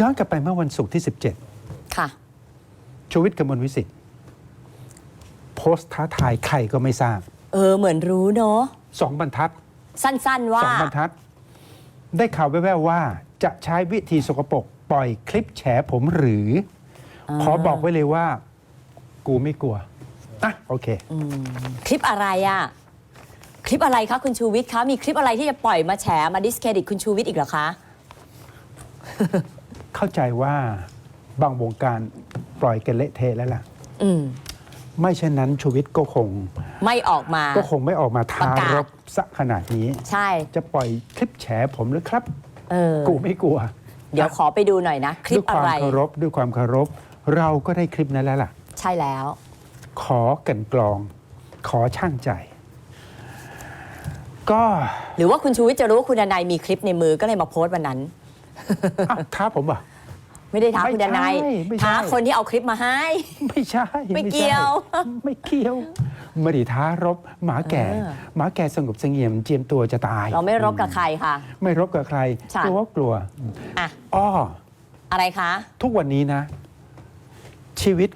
ย้อนกลับไปเมื่อวันศุกร์ที่ค่ะ17ชูวิทย์กมลวิสิทธิ์โพสต์ท้าทายใครก็ไม่ทราบ เออ เหมือนรู้เนาะสองบรรทัด สั้นๆว่าสองบรรทัด ได้ข่าวแว่วๆว่า จะใช้วิธีสกปรกปล่อยคลิปแฉผมหรืออ่าขอบอกไว้เลยว่า กูไม่กลัวอะโอเคอืมคลิปอะไรอะคลิปอะไรคะคุณชูวิทย์คะ มีคลิปอะไรที่จะปล่อยมาแฉมาดิสเครดิตคุณชูวิทย์อีกเหรอคะ เข้าใจว่าบางวงการปล่อยกันเละเทะแล้วล่ะ อืม ไม่เช่นนั้นชูวิทย์ก็คง ไม่ออกมา ก็คงไม่ออกมาท้าประกาศ รบซะขนาดนี้ ใช่ จะปล่อยคลิปแฉผมหรือครับ เออ กูไม่กลัวเดี๋ยวขอไปดูหน่อยนะ คลิด้ปวยคอะวามไร เคารพด้วยความเคารพ เราก็ได้คลิปนั้นแล้วล่ะ ใช่แล้ว ขอกันกรอง ขอช่างใจ ก็ หรือว่าคุณชูวิทย์จะรู้ว่าคุณดนายมีคลิปในมือก็เลยมาโพสต์วันนั้น อ้าวท้าผมเหรอะ ไม่ได้ท้าไม่คุณดนายใช่ไม่ใช่ ท้าคนที่เอาคลิปมาให้ ไม่ใช่ไม่ใช่เกี่ยวไม่เกี่ยวไม่ได้ท้ารบหมาแก่เออหมาแก่สงบเสงี่ยมเจียมตัวจะตายเราไม่รบกับใครค่ะ ไม่รบกับใครใช่กลัวกลัวอะ อ้ออะไรคะ ทุกวันนี้นะ ชีวิต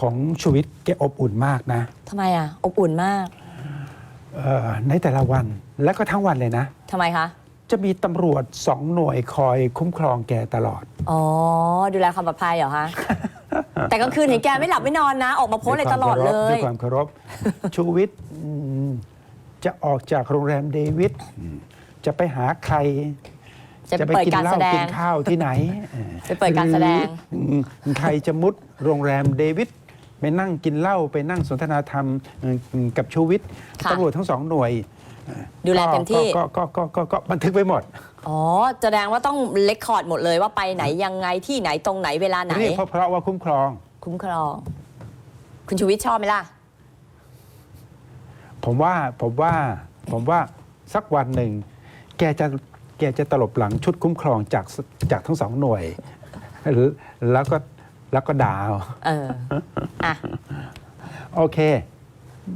ของชูวิทย์แกอบอุ่นมากนะทำไมอะ อบอุ่นมาก เอ่อในแต่ละวันและก็ทั้งวันเลยนะ ทำไมคะ จะมีตำรวจสองหน่วยคอยคุ้มครองแกตลอด อ๋อ ดูแลความปลอดภัยเหรอคะแต่กลางคืนเห็นแกไม่หลับไม่นอนนะ ออกมาโพสต์อะไรตลอดเลด้วยยความเคารพ ชูวิทย์อืมจะออกจากโรงแรมเดวิดอืมจะไปหาใคร จะไปเปิดกิการเหล้าแสดกิงนข้าวที่ไหนออไปเปิดการแสดงหรืออืมใครจะมุดโรงแรมเดวิดไปนั่งกินเหล้าไปนั่งสนทนาธรรมเอ่อกับชูวิทย์ค่ะตำรวจทั้งสองหน่วย ดูแลเต็มที่ ก็ก็ก็ก็ก็บันทึกไว้หมดอ๋อแสดงว่าต้องเลคคอร์ดหมดเลยว่าไปไหนยังไงที่ไหนตรงไหนเวลาไหน เรียกเพราะเพราะว่าคุ้มครอง คุ้มครอง คุณชูวิทย์ชอบไหมล่ะ ผมว่าผมว่าผมว่าสักวันหนึ่ง แกจะแกจะตลบหลังชุดคุ้มครองจากจากทั้งสองหน่วย หรือแล้วก็แล้วก็ด่าเอาเอออะ โอเค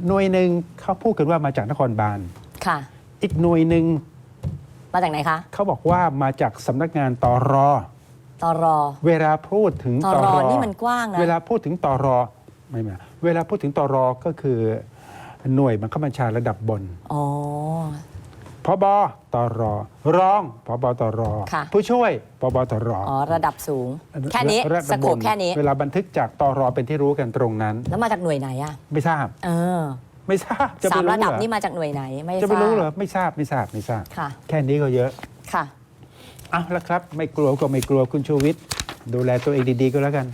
หน่วยหนึ่งเขาพูดกันว่ามาจากนครบาล ค่ะ อีกหน่วยหนึ่งมาจากไหนคะเขาบอกว่ามาจากสำนักงานตอรอตอรอเวลาพูดถึงตตออรรออนี่มันกว้างนะ เวลาพูดถึงตอรอไม่ไม่เวลาพูดถึงตอรอก็คือหน่วยบังคับบัญชาระดับบนอ๋อ พบตรรองพบตรค่ะ ผู้ช่วยพบตรอ๋อระดับสูง แค่นี้ระดัสบโคปแค่นี้ เวลาบันทึกจากตรเป็นที่รู้กันตรงนั้น แล้วมาจากหน่วยไหนอะไม่ทราบ เออ ไม่ทราบจะสาไปมรู้ระดับเหรอนี่มาจากหน่วยไหน ไม่จะทไปรารู้เหรบอไม่ทราบไม่ทราบไม่ทราบ ค่ะ แค่นี้ก็เยอะค่ะ เอาละครับ ไม่กลัวก็ไม่กลัวคุณชูวิทย์ดูแลตัวเองดีๆก็แล้วกัน